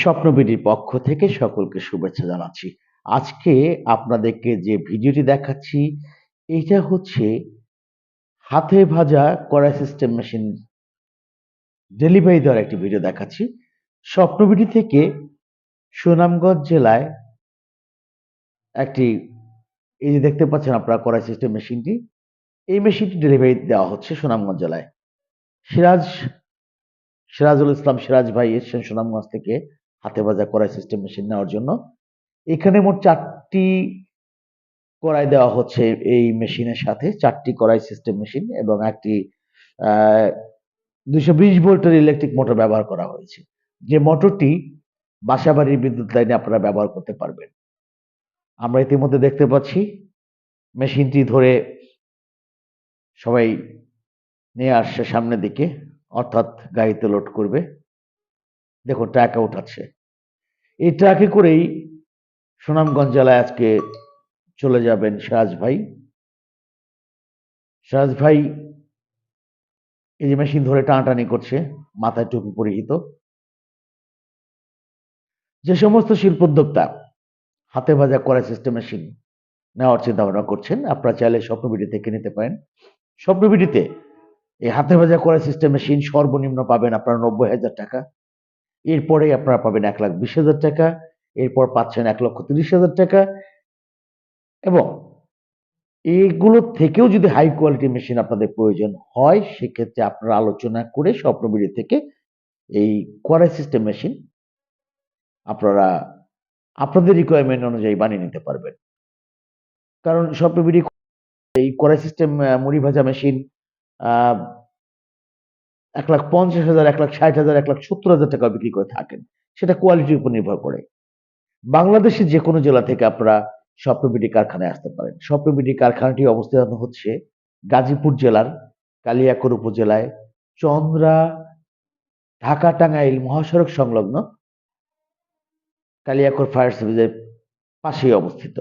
স্বপ্নবিডির পক্ষ থেকে সকলকে শুভেচ্ছা জানাচ্ছি। আজকে আপনাদেরকে যে ভিডিওটি দেখাচ্ছি, এটা হচ্ছে হাতে ভাজা কড়াই সিস্টেম মেশিন ডেলিভারি দেওয়ার একটি ভিডিও দেখাচ্ছি। স্বপ্নবিডি থেকে সুনামগঞ্জ জেলায় একটি এই যে দেখতে পাচ্ছেন আপনারা কড়াই সিস্টেম মেশিনটি। এই মেশিনটি ডেলিভারি দেওয়া হচ্ছে সুনামগঞ্জ জেলায়। সিরাজ সিরাজুল ইসলাম সিরাজ ভাই এসছেন সুনামগঞ্জ থেকে হাতে ভাজা কড়াই সিস্টেম মেশিন নেওয়ার জন্য। এখানে মোট ৪ টি কড়াই দেওয়া হচ্ছে এই মেশিনের সাথে। ৪ টি কড়াই সিস্টেম মেশিন এবং একটি আ ২২০ ভোল্টের ইলেকট্রিক মোটর ব্যবহার করা হয়েছে। যে মোটরটি বাসাবাড়ির বিদ্যুৎ লাইনে আপনারা ব্যবহার করতে পারবেন। আমরা ইতিমধ্যে দেখতে পাচ্ছি মেশিনটি ধরে সবাই নিয়ে আসছে সামনের দিকে, অর্থাৎ গাড়িতে লোড করবে। দেখুন ট্রাকে উঠাচ্ছে। এই ট্রাকে করেই সুনামগঞ্জ জেলায় আজকে চলে যাবেন সিরাজ ভাই। সিরাজ ভাই এই যে মেশিন ধরে টানাটানি করছে, মাথায় টুপি পরিহিত। যে সমস্ত শিল্পোদ্যোক্তা হাতে ভাজা কড়াই সিস্টেম মেশিন নেওয়ার চিন্তা ভাবনা করছেন, আপনারা চাইলে স্বপ্নবিডি থেকে নিতে পারেন। স্বপ্নবিডিতে এই হাতে ভাজা কড়াই সিস্টেম মেশিন সর্বনিম্ন পাবেন আপনারা ৯০,০০০ টাকা। এরপরেই আপনারা পাবেন ১,২০,০০০ টাকা। এরপর পাচ্ছেন ১,৩০,০০০ টাকা। এবং এগুলো থেকেও যদি হাই কোয়ালিটি মেশিন আপনাদের প্রয়োজন হয়, সেক্ষেত্রে আপনারা আলোচনা করে স্বপ্নবিডি থেকে এই কোয়ারাই সিস্টেম মেশিন আপনারা আপনাদের রিকোয়ারমেন্ট অনুযায়ী বানিয়ে নিতে পারবেন। কারণ স্বপ্নবিডি এই কড়াই সিস্টেম মুড়ি ভাজা মেশিন আ ১,৫০,০০০, ১,৬০,০০০, ১,৭০,০০০ টাকায় বিক্রি করে থাকেন। সেটা কোয়ালিটির উপর নির্ভর করে। বাংলাদেশের যেকোনো জেলা থেকে আপনারা স্বপ্নবিডি কারখানায় আসতে পারেন। স্বপ্নবিডি কারখানাটি অবস্থান হচ্ছে গাজীপুর জেলার কালিয়াকৈর উপজেলায় চন্দ্রা ঢাকা টাঙ্গাইল মহাসড়ক সংলগ্ন কালিয়াকৈর ফায়ার সার্ভিসের পাশেই অবস্থিত।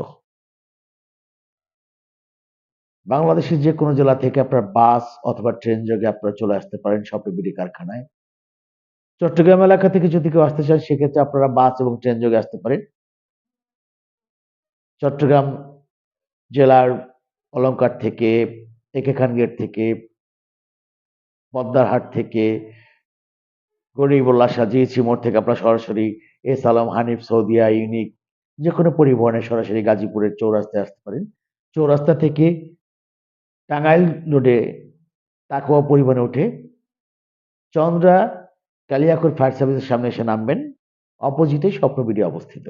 বাংলাদেশের যে কোনো জেলা থেকে আপনার বাস অথবা ট্রেন যোগে আপনারা চলে আসতে পারেন স্বপ্নবিডি কারখানায়। চট্টগ্রাম এলাকা থেকে যদি কেউ আসতে চান সেক্ষেত্রে আপনারা বাস এবং ট্রেন যোগে আসতে পারেন। চট্টগ্রাম জেলার অলঙ্কার থেকে, একে খান গেট থেকে, পদ্মার হাট থেকে, গরিবুল্লাহ সাজি মোড় থেকে আপনারা সরাসরি এস আলম, হানিফ, সৌদিয়া, ইউনিক যেকোনো পরিবহনে সরাসরি গাজীপুরের চৌরাস্তায় আসতে পারেন। চৌরাস্তা থেকে টাঙ্গাইল রোডে তাকওয়া পরিবহনে উঠে চন্দ্রা কালিয়াকুর ফায়ার সার্ভিসের সামনে এসে নামবেন। অপোজিটেই স্বপ্নবিডি অবস্থিত।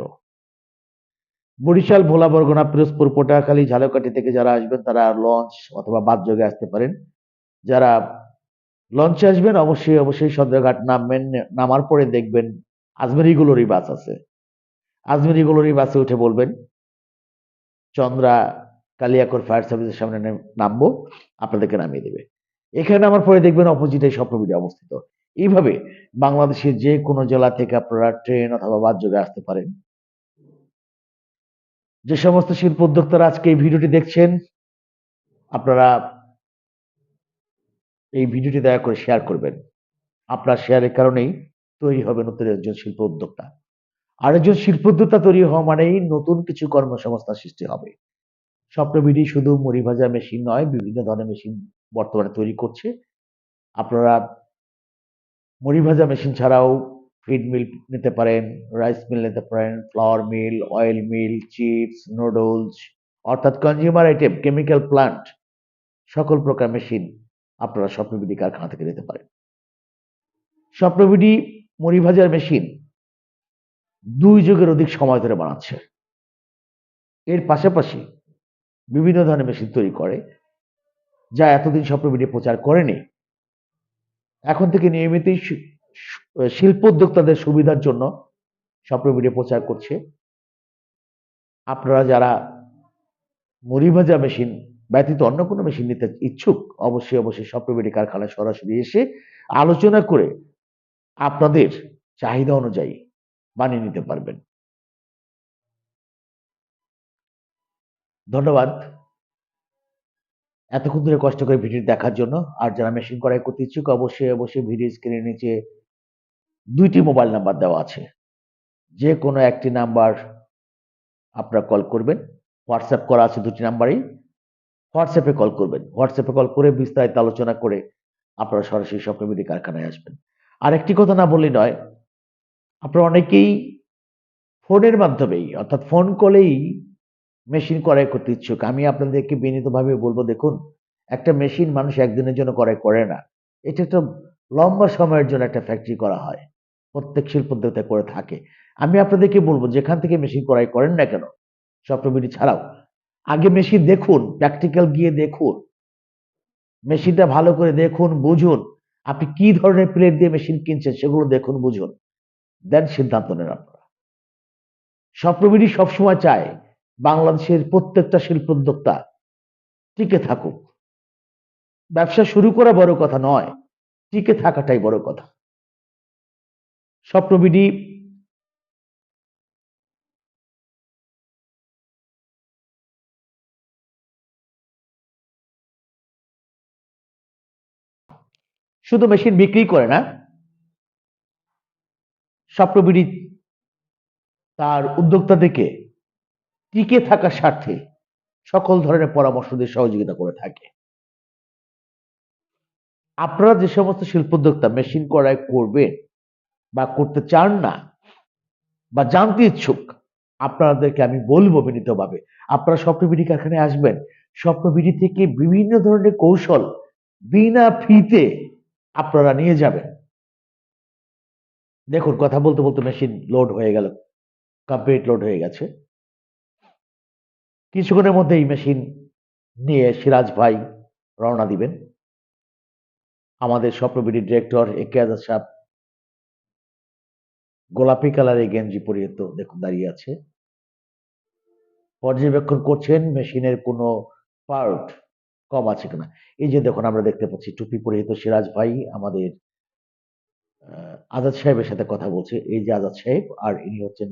বরিশাল, ভোলা, বরগুনা, পিরোজপুর, পটুয়াখালী, ঝালকাঠি থেকে যারা আসবেন তারা লঞ্চ অথবা বাস যোগে আসতে পারেন। যারা লঞ্চে আসবেন অবশ্যই, অবশ্যই সদরঘাট নামবেন। নামার পরে দেখবেন আজমেরি গ্লোরি বাস আছে। আজমেরি গ্লোরি বাসে উঠে বলবেন চন্দ্রা কালিয়াকৈর ফায়ার সার্ভিসের সামনে নামবো, আপনাদেরকে নামিয়ে দেবে। এখানে নামার পরে দেখবেন অপোজিটে স্বপ্নবিডি অবস্থিত। এইভাবে বাংলাদেশের যেকোনো জেলা থেকে আপনারা ট্রেন অথবা বাস যোগে আসতে পারেন। যে সমস্ত শিল্প উদ্যোক্তারা আজকে এই ভিডিওটি দেখছেন, আপনারা এই ভিডিওটি দয়া করে শেয়ার করবেন। আপনার শেয়ারের কারণেই তৈরি হবে নতুন একজন শিল্প উদ্যোক্তা। আরেকজন শিল্প উদ্যোক্তা তৈরি হওয়া মানেই নতুন কিছু কর্মসংস্থান সৃষ্টি হবে। স্বপ্নবিডি শুধু মুড়ি ভাজা মেশিন নয়, বিভিন্ন ধরনের মেশিন বর্তমানে তৈরি করছে। আপনারা মুড়ি ভাজা মেশিন ছাড়াও ফিড মিল নিতে পারেন, রাইস মিল নিতে পারেন, flour mill, oil mill, chips, noodles অর্থাৎ কনজিউমার আইটেম, কেমিক্যাল প্লান্ট সকল প্রকার মেশিন আপনারা স্বপ্নবিডি কারখানা থেকে নিতে পারেন। স্বপ্নবিডি মুড়ি ভাজার মেশিন দুই যুগের অধিক সময় ধরে বানাচ্ছে। এর পাশাপাশি বিভিন্ন ধরনের মেশিন তৈরি করে, যা এতদিন স্বপ্নবিডি প্রচার করেনি। এখন থেকে নিয়মিতই শিল্প উদ্যোক্তাদের সুবিধার জন্য স্বপ্নবিডি প্রচার করছে। আপনারা যারা মুড়ি ভাজা মেশিন ব্যতীত অন্য কোনো মেশিন নিতে ইচ্ছুক, অবশ্যই, অবশ্যই স্বপ্নবিডি কারখানায় সরাসরি এসে আলোচনা করে আপনাদের চাহিদা অনুযায়ী বানিয়ে নিতে পারবেন। ধন্যবাদ। এতক্ষণ ধরে কষ্ট করে ভিডিও দেখার জন্য। আর যারা মেশিন ক্রয় করতে ইচ্ছুক অবশ্যই, অবশ্যই ভিডিও স্ক্রিনের নিচে দুইটি মোবাইল নাম্বার দেওয়া আছে। যে কোনো একটি নাম্বার আপনারা কল করবেন হোয়াটসঅ্যাপ করা আছে দুটি নাম্বারেই হোয়াটসঅ্যাপে কল করবেন হোয়াটসঅ্যাপে কল করে বিস্তারিত আলোচনা করে আপনারা সরাসরি স্বপ্নবিধি কারখানায় আসবেন আর একটি কথা না বললেই নয় আপনারা অনেকেই ফোনের মাধ্যমেই অর্থাৎ ফোন কলেই মেশিন ক্রয় করতে ইচ্ছুক। আমি আপনাদেরকে বিনীতভাবে বলব, দেখুন, একটা মেশিন মানুষ একদিনের জন্য ক্রয় করে না। এটা একটা লম্বা সময়ের জন্য একটা ফ্যাক্টরি করা হয়, প্রত্যেক শিল্পোদ্যোক্তা করে থাকে। আমি আপনাদেরকে বলব, যেখান থেকে মেশিন ক্রয় করেন না কেন, স্বপ্নবিধি ছাড়াও, আগে মেশিন দেখুন প্র্যাকটিক্যাল গিয়ে দেখুন। মেশিনটা ভালো করে দেখুন, বুঝুন, আপনি কি ধরনের প্লেট দিয়ে মেশিন কিনছেন সেগুলো দেখুন, বুঝুন। দেন সিদ্ধান্ত নেন আপনারা। স্বপ্নবিধি সবসময় চায় বাংলাদেশের প্রত্যেকটা শিল্পোদ্যোক্তা টিকে থাকুক। ব্যবসা শুরু করা বড় কথা নয়, টিকে থাকাটাই বড় কথা। স্বপ্নবিধি শুধু মেশিন বিক্রি করে না স্বপ্নবিধি তার উদ্যোক্তাদেরকে টিকে থাকার স্বার্থে সকল ধরনের পরামর্শ দিয়ে সহযোগিতা করে থাকে। আপনারা যে সমস্ত শিল্পোদ্যোক্তা মেশিন ক্রয় করবেন বা করতে চান না বা জানতে ইচ্ছুক, আপনাদেরকে আমি বলব বিনীতভাবে। আপনারা স্বপ্নবিধি কারখানায় আসবেন। স্বপ্নবিধি থেকে বিভিন্ন ধরনের কৌশল বিনা ফিতে আপনারা নিয়ে যাবেন। দেখুন, কথা বলতে বলতে মেশিন লোড হয়ে গেল কমপ্লিট লোড হয়ে গেছে। কিছুক্ষণের মধ্যে এই মেশিন নিয়ে সিরাজ ভাই রওনা দিবেন। আমাদের স্বপ্নবিডির ডিরেক্টর এ কে আজাদ সাহেব গোলাপি কালারের গেঞ্জি পরিহিত দেখুন দাঁড়িয়ে আছে। পর্যবেক্ষণ করছেন মেশিনের কোনো পার্ট কম আছে কিনা। এই যে দেখুন আমরা দেখতে পাচ্ছি টুপি পরিহিত সিরাজ ভাই আমাদের, আজাদ সাহেবের সাথে কথা বলছে। এই যে আজাদ সাহেব আর ইনি হচ্ছেন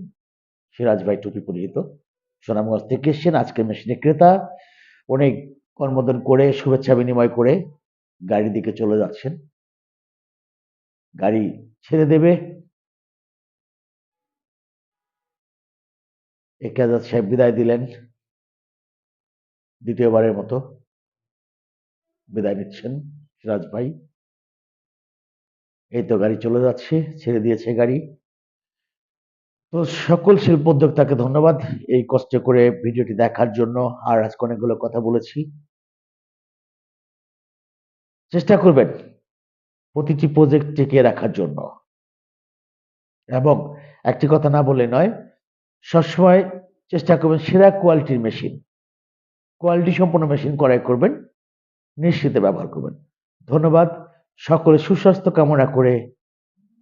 সিরাজ ভাই টুপি পরিহিত। সুনামগঞ্জ থেকে এসছেন আজকে মেশিনের ক্রেতা। অনেক কর্মদন করে, শুভেচ্ছা বিনিময় করে গাড়ির দিকে চলে যাচ্ছেন। গাড়ি ছেড়ে দেবে। একে আজাদ সাহেব বিদায় দিলেন। দ্বিতীয়বারের মতো বিদায় নিচ্ছেন সিরাজ ভাই। এই তো গাড়ি চলে যাচ্ছে, ছেড়ে দিয়েছে গাড়ি। তো সকল শিল্প উদ্যোক্তাকে ধন্যবাদ এই কষ্ট করে ভিডিওটি দেখার জন্য। আর আজকে অনেকগুলো কথা বলেছি। চেষ্টা করবেন প্রতিটি প্রজেক্ট টিকিয়ে রাখার জন্য। এবং একটি কথা না বলে নয়, সবসময় চেষ্টা করবেন সেরা কোয়ালিটির মেশিন কোয়ালিটি সম্পন্ন মেশিন ক্রয় করবেন, নিশ্চিতে ব্যবহার করবেন। ধন্যবাদ। সকলে সুস্বাস্থ্য কামনা করে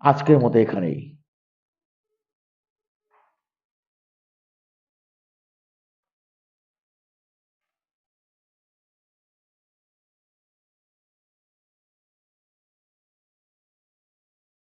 আজকের মতো এখানেই।